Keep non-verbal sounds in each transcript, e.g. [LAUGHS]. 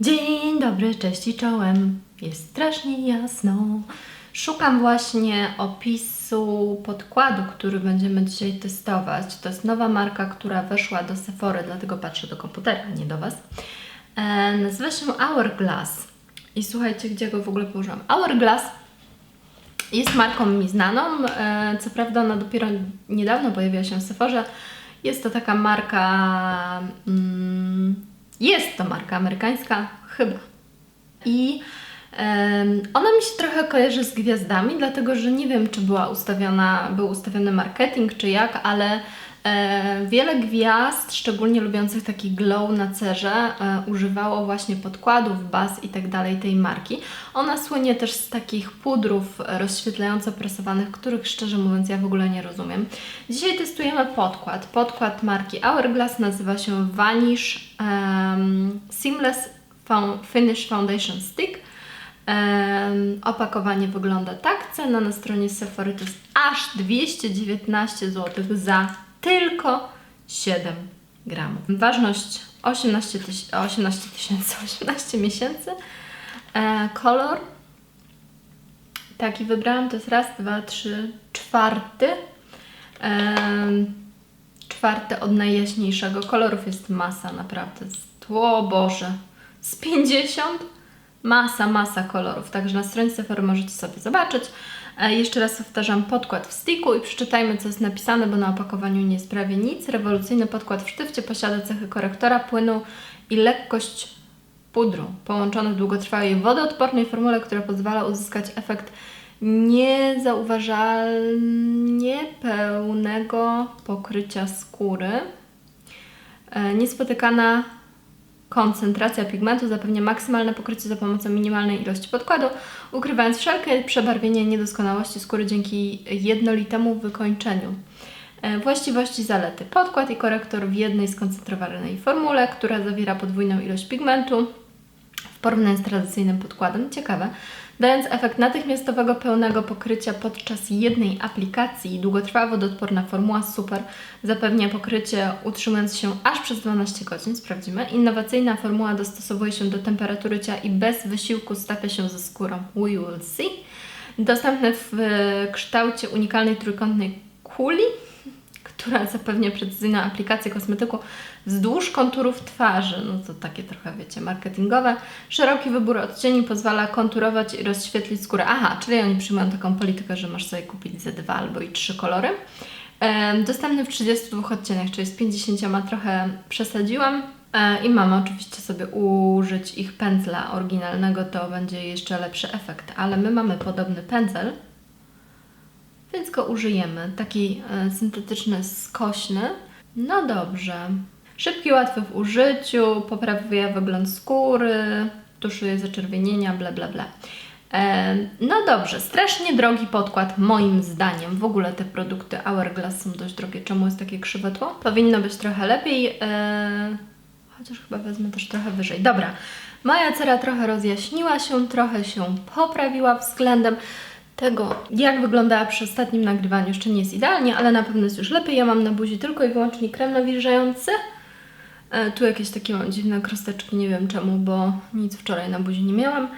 Dzień dobry, cześć i czołem. Jest strasznie jasno. Szukam właśnie opisu podkładu, który będziemy dzisiaj testować. To jest nowa marka, która weszła do Sephory, dlatego patrzę do komputera, nie do Was. E, nazywa się Hourglass. I słuchajcie, gdzie go w ogóle położyłam. Hourglass jest marką mi znaną. E, co prawda ona dopiero niedawno pojawiła się w Sephorze. Jest to taka marka... Mm, jest to marka amerykańska, chyba. I em, ona mi się trochę kojarzy z gwiazdami, dlatego że nie wiem, czy była ustawiona, był ustawiony marketing, czy jak, ale wiele gwiazd, szczególnie lubiących taki glow na cerze, e, używało właśnie podkładów, baz i tak dalej tej marki. Ona słynie też z takich pudrów rozświetlająco presowanych, których szczerze mówiąc ja w ogóle nie rozumiem. Dzisiaj testujemy podkład. Podkład marki Hourglass nazywa się Vanish em, Seamless Finish Foundation Stick. Em, opakowanie wygląda tak. Cena na stronie Sephory to jest aż 219 zł za tylko 7 gramów. Ważność 18 tyś- 18 tysięcy, [LAUGHS] 18 miesięcy. E, kolor taki wybrałam, to jest raz, dwa, trzy, czwarty. Em, czwarty od najjaśniejszego. Kolorów jest masa, naprawdę. O Boże, z 50 masa, masa kolorów. Także na stronie Sephory możecie sobie zobaczyć. Jeszcze raz powtarzam, podkład w sticku i przeczytajmy, co jest napisane, bo na opakowaniu nie jest prawie nic. Rewolucyjny podkład w sztywcie posiada cechy korektora, płynu i lekkość pudru, połączony w długotrwałej wodoodpornej formule, która pozwala uzyskać efekt niezauważalnie pełnego pokrycia skóry. E, Niespotykana koncentracja pigmentu zapewnia maksymalne pokrycie za pomocą minimalnej ilości podkładu, ukrywając wszelkie przebarwienie niedoskonałości skóry dzięki jednolitemu wykończeniu. E, Właściwości zalety. Podkład i korektor w jednej skoncentrowanej formule, która zawiera podwójną ilość pigmentu w porównaniu z tradycyjnym podkładem. Ciekawe. Dając efekt natychmiastowego, pełnego pokrycia podczas jednej aplikacji, długotrwała wodoodporna formuła super zapewnia pokrycie utrzymując się aż przez 12 godzin, sprawdzimy. Innowacyjna formuła dostosowuje się do temperatury ciała i bez wysiłku stapia się ze skórą. We will see. Dostępny w e, kształcie unikalnej trójkątnej kuli, która zapewnia precyzyjną aplikację kosmetyku wzdłuż konturów twarzy. No to takie trochę, wiecie, marketingowe. Szeroki wybór odcieni pozwala konturować i rozświetlić skórę. Aha, czyli oni przyjmują taką politykę, że masz sobie kupić ze dwa albo i trzy kolory. Dostępny w 32 odcieniach, czyli z 50 trochę przesadziłam. E, I mamy oczywiście sobie użyć ich pędzla oryginalnego, to będzie jeszcze lepszy efekt. Ale my mamy podobny pędzel, więc go użyjemy. Taki e, syntetyczny, skośny. No dobrze. Szybki, łatwy w użyciu, poprawia wygląd skóry, tuszuje zaczerwienienia, bla bla bla. E, no dobrze, strasznie drogi podkład moim zdaniem. W ogóle te produkty Hourglass są dość drogie. Czemu jest takie krzywe tło? Powinno być trochę lepiej. E, chociaż chyba wezmę też trochę wyżej. Dobra, moja cera trochę rozjaśniła się, trochę się poprawiła względem tego, jak wyglądała przy ostatnim nagrywaniu. Jeszcze nie jest idealnie, ale na pewno jest już lepiej. Ja mam na buzi tylko i wyłącznie krem nawilżający. E, tu jakieś takie mam dziwne krosteczki, nie wiem czemu, bo nic wczoraj na buzi nie miałam.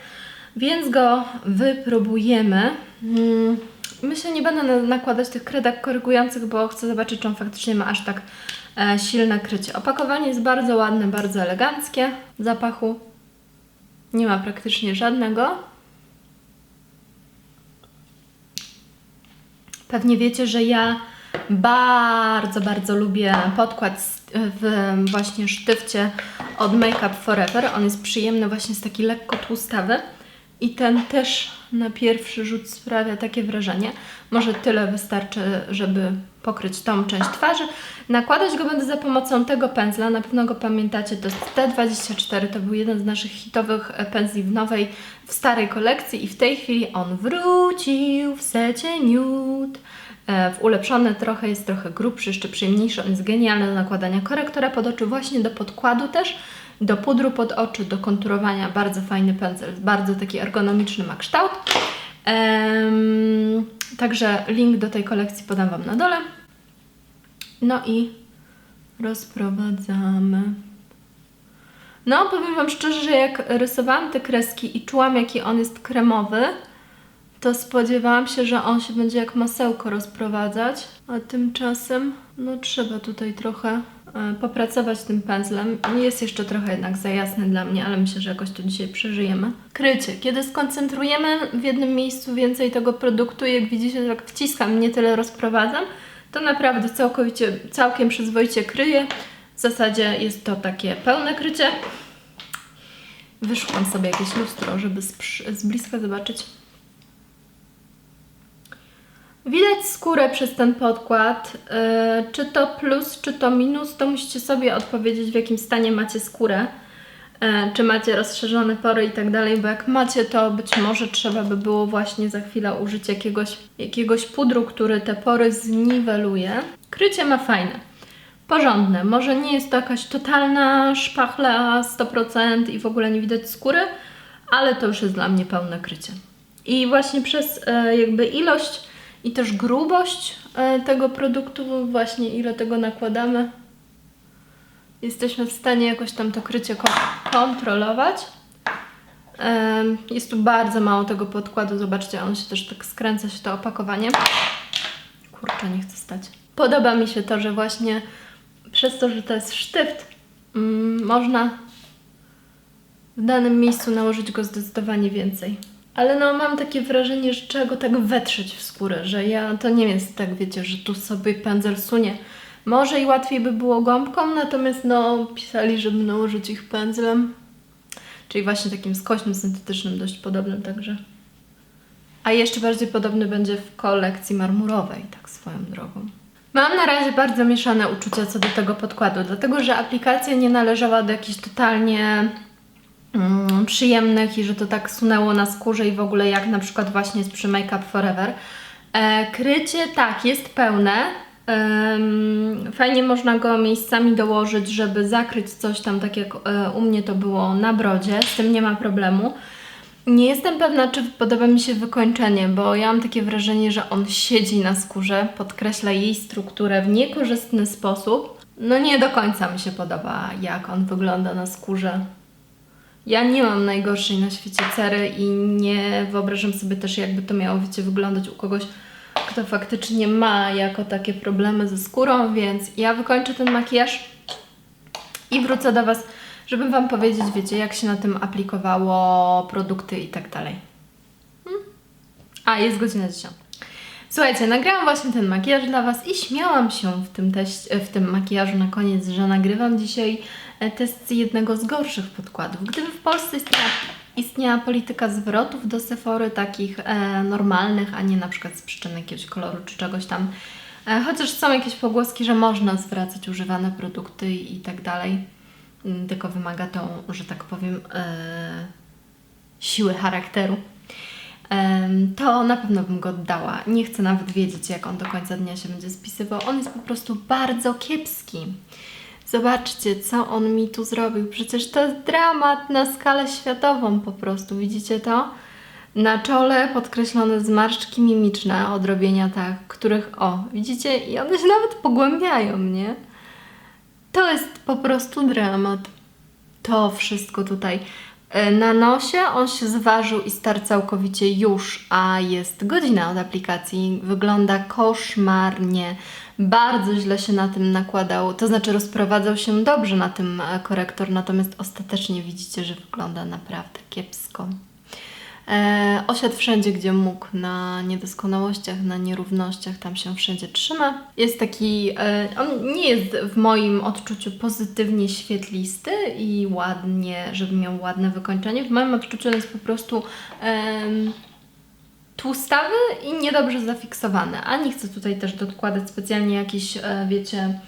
Więc go wypróbujemy. Mm, Myślę, nie będę na- nakładać tych kredek korygujących, bo chcę zobaczyć, czy on faktycznie ma aż tak e, silne krycie. Opakowanie jest bardzo ładne, bardzo eleganckie. Zapachu nie ma praktycznie żadnego. Pewnie wiecie, że ja bardzo, bardzo lubię podkład w właśnie sztywcie od Make Up Forever. On jest przyjemny, właśnie jest taki lekko tłustawy i ten też na pierwszy rzut sprawia takie wrażenie. Może tyle wystarczy, żeby pokryć tą część twarzy. Nakładać go będę za pomocą tego pędzla, na pewno go pamiętacie, to jest T24, to był jeden z naszych hitowych e, pędzli w nowej, w starej kolekcji i w tej chwili on wrócił w secie nude. E, W ulepszony trochę, jest trochę grubszy, jeszcze przyjemniejszy. On jest genialny do nakładania korektora pod oczy, właśnie do podkładu też, do pudru pod oczy, do konturowania. Bardzo fajny pędzel, bardzo taki ergonomiczny ma kształt. Em, także link do tej kolekcji podam Wam na dole. No i rozprowadzamy. No, powiem Wam szczerze, że jak rysowałam te kreski i czułam, jaki on jest kremowy, to spodziewałam się, że on się będzie jak masełko rozprowadzać, a tymczasem no trzeba tutaj trochę popracować tym pędzlem. Jest jeszcze trochę jednak za jasny dla mnie, ale myślę, że jakoś to dzisiaj przeżyjemy. Krycie. Kiedy skoncentrujemy w jednym miejscu więcej tego produktu, jak widzicie, tak wciskam, nie tyle rozprowadzam, to naprawdę całkowicie, całkiem przyzwoicie kryje. W zasadzie jest to takie pełne krycie. Wyszukam sobie jakieś lustro, żeby z, z bliska zobaczyć. Widać skórę przez ten podkład. Yy, czy to plus, czy to minus, to musicie sobie odpowiedzieć, w jakim stanie macie skórę. Yy, czy macie rozszerzone pory i tak dalej, bo jak macie, to być może trzeba by było właśnie za chwilę użyć jakiegoś, jakiegoś pudru, który te pory zniweluje. Krycie ma fajne. Porządne. Może nie jest to jakaś totalna szpachla 100% i w ogóle nie widać skóry, ale to już jest dla mnie pełne krycie. I właśnie przez e, jakby ilość i też grubość e, tego produktu, właśnie ile tego nakładamy, jesteśmy w stanie jakoś tam to krycie ko- kontrolować. Jest tu bardzo mało tego podkładu, zobaczcie, on się też tak skręca się to opakowanie. Kurczę, nie chcę stać. Podoba mi się to, że właśnie przez to, że to jest sztyft, mm, można w danym miejscu nałożyć go zdecydowanie więcej. Ale no mam takie wrażenie, że trzeba go tak wetrzeć w skórę, że ja to nie jest tak, wiecie, że tu sobie pędzel sunie. Może i łatwiej by było gąbką, natomiast no pisali, żeby nałożyć ich pędzlem. Czyli właśnie takim skośnym, syntetycznym, dość podobnym także. A jeszcze bardziej podobny będzie w kolekcji marmurowej, tak swoją drogą. Mam na razie bardzo mieszane uczucia co do tego podkładu, dlatego że aplikacja nie należała do jakichś totalnie mm, przyjemnych i że to tak sunęło na skórze i w ogóle jak na przykład właśnie jest przy Make Up Forever. E, krycie tak, jest pełne. Em, fajnie można go miejscami dołożyć, żeby zakryć coś tam, tak jak e, u mnie to było na brodzie, z tym nie ma problemu. Nie jestem pewna, czy podoba mi się wykończenie, bo ja mam takie wrażenie, że on siedzi na skórze, podkreśla jej strukturę w niekorzystny sposób. No nie do końca mi się podoba, jak on wygląda na skórze. Ja nie mam najgorszej na świecie cery i nie wyobrażam sobie też, jakby to miało, wiecie, wyglądać u kogoś, kto faktycznie ma jako takie problemy ze skórą, więc ja wykończę ten makijaż i wrócę do Was, żeby Wam powiedzieć, wiecie, jak się na tym aplikowało produkty i tak dalej. Hmm? A, jest godzina 10. Słuchajcie, nagrałam właśnie ten makijaż dla Was i śmiałam się w tym, teście, w tym makijażu na koniec, że nagrywam dzisiaj e, test jednego z gorszych podkładów. Gdyby w Polsce istniała, istniała polityka zwrotów do Sephory, takich e, normalnych, a nie na przykład z przyczyny jakiegoś koloru czy czegoś tam, e, chociaż są jakieś pogłoski, że można zwracać używane produkty i, tak dalej, Mm, tylko wymaga to, że tak powiem, e, siły charakteru. To na pewno bym go oddała. Nie chcę nawet wiedzieć, jak on do końca dnia się będzie spisywał. On jest po prostu bardzo kiepski. Zobaczcie, co on mi tu zrobił. Przecież to jest dramat na skalę światową po prostu. Widzicie to? Na czole podkreślone zmarszczki mimiczne, odrobienia tak, których, o, widzicie? I one się nawet pogłębiają, nie? To jest po prostu dramat. To wszystko tutaj. E, Na nosie on się zważył i starł całkowicie już, a jest godzina od aplikacji. Wygląda koszmarnie. Bardzo źle się na tym nakładał, to znaczy rozprowadzał się dobrze na tym e, korektor, natomiast ostatecznie widzicie, że wygląda naprawdę kiepsko. E, osiadł wszędzie, gdzie mógł, na niedoskonałościach, na nierównościach, tam się wszędzie trzyma. Jest taki, e, on nie jest w moim odczuciu pozytywnie świetlisty i ładnie, żeby miał ładne wykończenie. W moim odczuciu on jest po prostu em, tłustawy i niedobrze zafiksowany. A nie chcę tutaj też dokładać specjalnie jakichś, e, wiecie,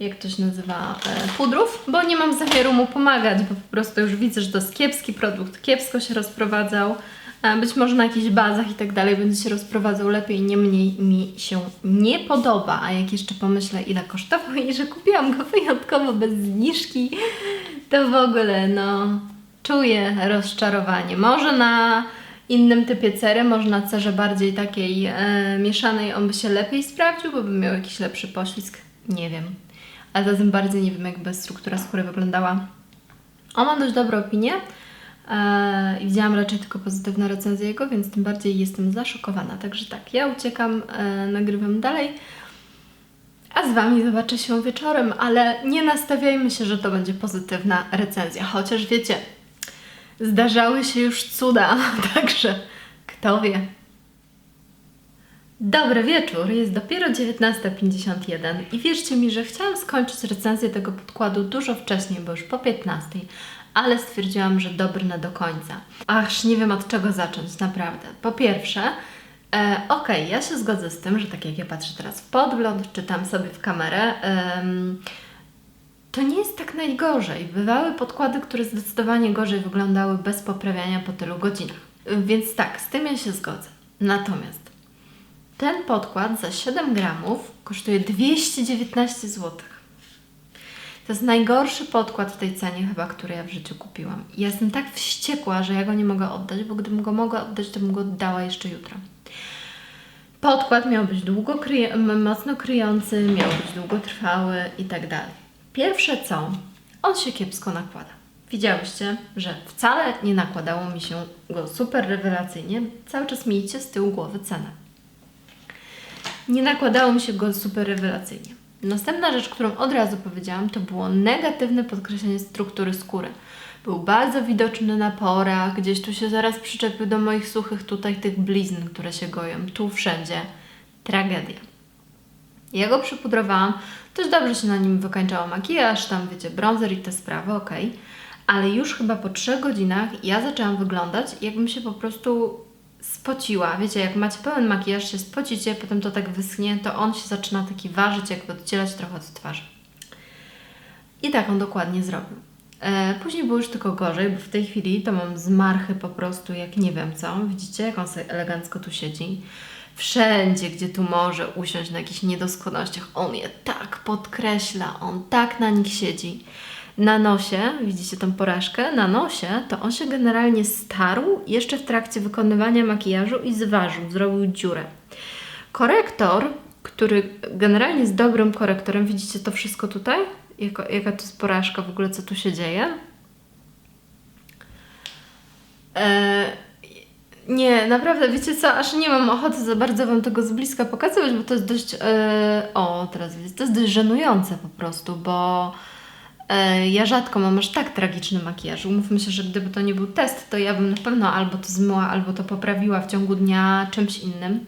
jak to się nazywa, e, pudrów, bo nie mam zamiaru mu pomagać, bo po prostu już widzę, że to jest kiepski produkt, kiepsko się rozprowadzał. Być może na jakichś bazach i tak dalej będzie się rozprowadzał lepiej, niemniej mi się nie podoba. A jak jeszcze pomyślę, ile kosztował i że kupiłam go wyjątkowo bez zniżki, to w ogóle no czuję rozczarowanie. Może na innym typie cery, może na cerze bardziej takiej e, mieszanej on by się lepiej sprawdził, bo by miał jakiś lepszy poślizg. Nie wiem. A zatem bardziej nie wiem, jakby struktura skóry wyglądała On ma dość dobre opinie i widziałam raczej tylko pozytywne recenzje jego, więc tym bardziej jestem zaszokowana. Także tak, ja uciekam, e, nagrywam dalej. A z Wami zobaczę się wieczorem, ale nie nastawiajmy się, że to będzie pozytywna recenzja. Chociaż wiecie, zdarzały się już cuda, [LAUGHS] także kto wie. Dobry wieczór, jest dopiero 19.51 i wierzcie mi, że chciałam skończyć recenzję tego podkładu dużo wcześniej, bo już po 15, ale stwierdziłam, że dobrnę do końca. Aż nie wiem od czego zacząć, naprawdę. Po pierwsze, e, okej, ja się zgodzę z tym, że tak jak ja patrzę teraz w podgląd, czytam sobie w kamerę, to nie jest tak najgorzej. Bywały podkłady, które zdecydowanie gorzej wyglądały bez poprawiania po tylu godzinach. Więc tak, z tym ja się zgodzę. Natomiast ten podkład za 7 gramów kosztuje 219 zł. To jest najgorszy podkład w tej cenie chyba, który ja w życiu kupiłam. I jestem tak wściekła, że ja go nie mogę oddać, bo gdybym go mogła oddać, to bym go oddała jeszcze jutro. Podkład miał być długo kryje, mocno kryjący, miał być długotrwały i tak dalej. Pierwsze co, on się kiepsko nakłada. Widziałyście, że wcale nie nakładało mi się go super rewelacyjnie. Cały czas miejcie z tyłu głowy cenę. Nie nakładało mi się go super rewelacyjnie. Następna rzecz, którą od razu powiedziałam, to było negatywne podkreślenie struktury skóry. Był bardzo widoczny na porach, gdzieś tu się zaraz przyczepił do moich suchych tutaj tych blizn, które się goją, tu wszędzie. Tragedia. Ja go przypudrowałam, też dobrze się na nim wykańczał makijaż, tam wiecie, bronzer i te sprawy, ok. Ale już chyba po 3 godzinach ja zaczęłam wyglądać, jakbym się po prostu spociła. Wiecie, jak macie pełen makijaż, się spocicie, potem to tak wyschnie, to on się zaczyna taki ważyć, jakby oddzielać trochę od twarzy. I tak on dokładnie zrobił. E, później było już tylko gorzej, bo w tej chwili to mam zmarchy po prostu jak nie wiem co. Widzicie, jak on sobie elegancko tu siedzi. Wszędzie, gdzie tu może usiąść na jakichś niedoskonałościach, on je tak podkreśla, on tak na nich siedzi. Na nosie, widzicie tą porażkę? Na nosie to on się generalnie starł jeszcze w trakcie wykonywania makijażu i zważył, zrobił dziurę. Korektor, który generalnie jest dobrym korektorem, widzicie to wszystko tutaj? Jaka to jest porażka w ogóle, co tu się dzieje? E, nie, naprawdę, wiecie co, aż nie mam ochoty za bardzo Wam tego z bliska pokazywać, bo to jest dość, e, o teraz widzicie, to jest dość żenujące po prostu, bo ja rzadko mam aż tak tragiczny makijaż. Umówmy się, że gdyby to nie był test, to ja bym na pewno albo to zmyła, albo to poprawiła w ciągu dnia czymś innym.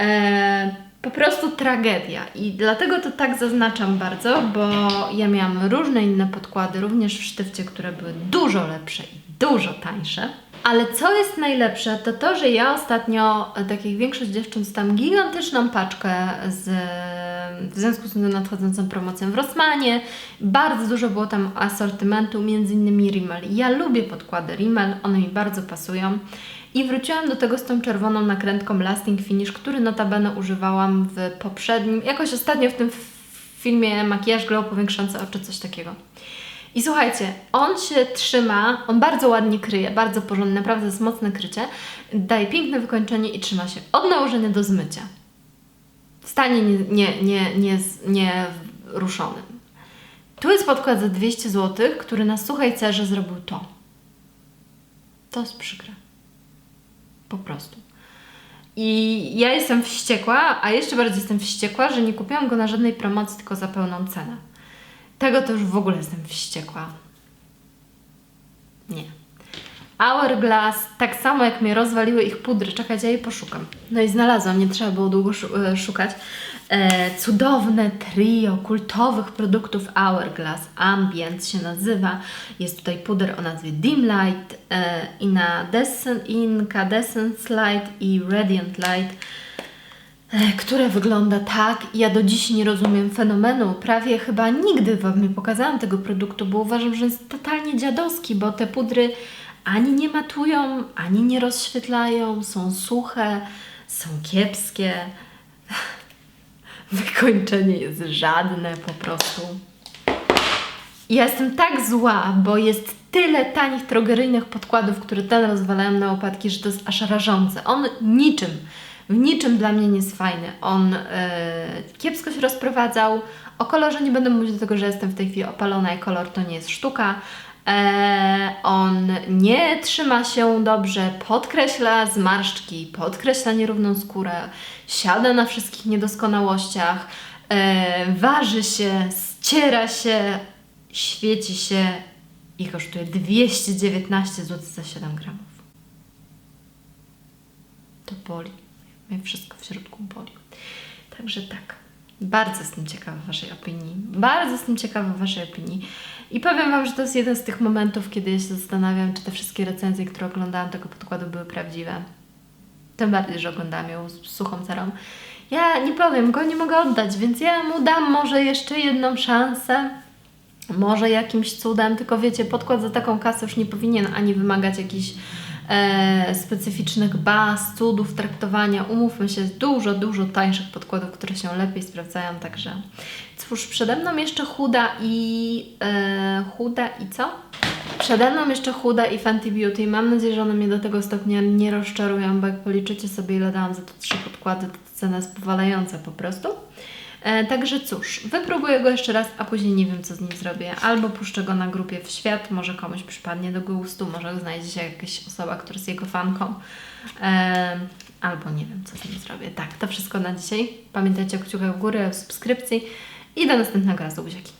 E, po prostu tragedia i dlatego to tak zaznaczam bardzo, bo ja miałam różne inne podkłady, również w sztywcie, które były dużo lepsze i dużo tańsze. Ale co jest najlepsze, to to, że ja ostatnio, e, tak jak większość dziewczyn, dostałam gigantyczną paczkę z, w związku z nadchodzącą promocją w Rossmanie. Bardzo dużo było tam asortymentu, między innymi Rimmel. Ja lubię podkłady Rimmel, one mi bardzo pasują. I wróciłam do tego z tą czerwoną nakrętką Lasting Finish, który notabene używałam w poprzednim, jakoś ostatnio w tym filmie Makijaż Glow powiększający oczy, coś takiego. I słuchajcie, on się trzyma, on bardzo ładnie kryje, bardzo porządnie, naprawdę jest mocne krycie, daje piękne wykończenie i trzyma się od nałożenia do zmycia. W stanie nie, nie, nie, nie, nie ruszonym. Tu jest podkład za 200 zł, który na suchej cerze zrobił to. To jest przykre. Po prostu. I ja jestem wściekła, a jeszcze bardziej jestem wściekła, że nie kupiłam go na żadnej promocji, tylko za pełną cenę. Tego to już w ogóle jestem wściekła. Nie. Hourglass, tak samo jak mnie rozwaliły ich pudry. Czekajcie, ja je poszukam. No i znalazłam, nie trzeba było długo e, szukać. E, cudowne trio kultowych produktów Hourglass. Ambient się nazywa. Jest tutaj puder o nazwie Dim Light, e, Incandescent, Light i Radiant Light które wygląda tak. Ja do dziś nie rozumiem fenomenu. Prawie chyba nigdy Wam nie pokazałam tego produktu, bo uważam, że jest totalnie dziadowski, bo te pudry ani nie matują, ani nie rozświetlają, są suche, są kiepskie. [LAUGHS] Wykończenie jest żadne po prostu. Ja jestem tak zła, bo jest tyle tanich drogeryjnych podkładów, które ten rozwalają na opadki, że to jest aż rażące. On niczym, w niczym dla mnie nie jest fajny. On e, kiepsko się rozprowadzał. O kolorze nie będę mówić do tego, że jestem w tej chwili opalona i kolor to nie jest sztuka. E, on nie trzyma się dobrze, podkreśla zmarszczki, podkreśla nierówną skórę, siada na wszystkich niedoskonałościach, e, waży się, ściera się, świeci się i kosztuje 219 zł za 7 gramów. To boli. Mnie wszystko w środku boli. Także tak. Bardzo jestem ciekawa Waszej opinii. Bardzo jestem ciekawa Waszej opinii. I powiem Wam, że to jest jeden z tych momentów, kiedy ja się zastanawiam, czy te wszystkie recenzje, które oglądałam tego podkładu były prawdziwe. Tym bardziej, że oglądam ją z suchą cerą. Ja nie powiem, go nie mogę oddać, więc ja mu dam może jeszcze jedną szansę. Może jakimś cudem, tylko wiecie, podkład za taką kasę już nie powinien ani wymagać jakichś e, specyficznych baz, cudów traktowania. Umówmy się, dużo, dużo tańszych podkładów, które się lepiej sprawdzają, także cóż, przede mną jeszcze Huda i e, Huda i co? Przede mną jeszcze Huda i Fenty Beauty. Mam nadzieję, że one mnie do tego stopnia nie rozczarują, bo jak policzycie sobie, ile dałam za te trzy podkłady, to cena jest powalająca po prostu. E, także cóż, wypróbuję go jeszcze raz, a później nie wiem, co z nim zrobię. Albo puszczę go na grupie w świat, może komuś przypadnie do gustu, może znajdzie się jakaś osoba, która jest jego fanką. E, albo nie wiem, co z nim zrobię. Tak, to wszystko na dzisiaj. Pamiętajcie o kciukach w górę, o subskrypcji i do następnego razu, buziaki.